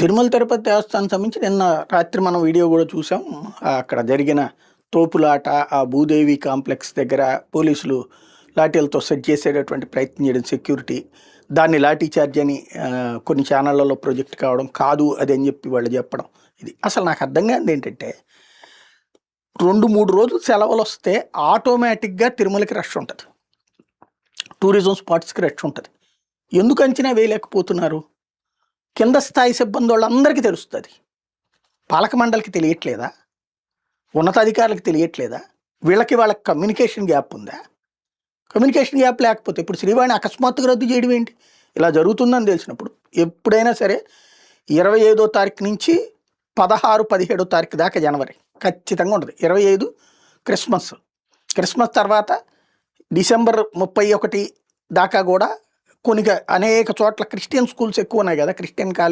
తిరుమల తిరుపతి దేవస్థానం సంబంధించి నిన్న రాత్రి మనం వీడియో కూడా చూసాం. అక్కడ జరిగిన తోపులాట ఆ భూదేవి కాంప్లెక్స్ దగ్గర పోలీసులు లాఠీలతో సెట్ చేసేటటువంటి ప్రయత్నం చేయడం సెక్యూరిటీ దాన్ని లాఠీ చార్జ్ అని కొన్ని ఛానళ్ళలో ప్రొజెక్ట్ కావడం కాదు అది అని చెప్పి వాళ్ళు చెప్పడం. ఇది అసలు నాకు అర్థం కాదు ఏంటంటే రెండు మూడు రోజులు సెలవులు వస్తే ఆటోమేటిక్గా తిరుమలకి రష్ ఉంటుంది. టూరిజం స్పాట్స్కి రష్ ఉంటుంది. ఎందుకు అంచనా వేయలేకపోతున్నారు? కింద స్థాయి సిబ్బంది వాళ్ళందరికీ తెలుస్తుంది. పాలక మండలికి తెలియట్లేదా? ఉన్నతాధికారులకు తెలియట్లేదా? వీళ్ళకి వాళ్ళకి కమ్యూనికేషన్ గ్యాప్ ఉందా? కమ్యూనికేషన్ గ్యాప్ లేకపోతే ఇప్పుడు శ్రీవాణి అకస్మాత్తుగా రద్దు చేయడం ఏంటి? ఇలా జరుగుతుందని తెలిసినప్పుడు ఎప్పుడైనా సరే ఇరవై ఐదో తారీఖు నుంచి పదహారు పదిహేడో తారీఖు దాకా జనవరి ఖచ్చితంగా ఉంటుంది ఇరవై ఐదు క్రిస్మస్. క్రిస్మస్ తర్వాత డిసెంబర్ ముప్పై ఒకటి దాకా కూడా కొన్ని అనేక చోట్ల క్రిస్టియన్ స్కూల్స్ ఎక్కువ ఉన్నాయి కదా క్రిస్టియన్ కాలేజ్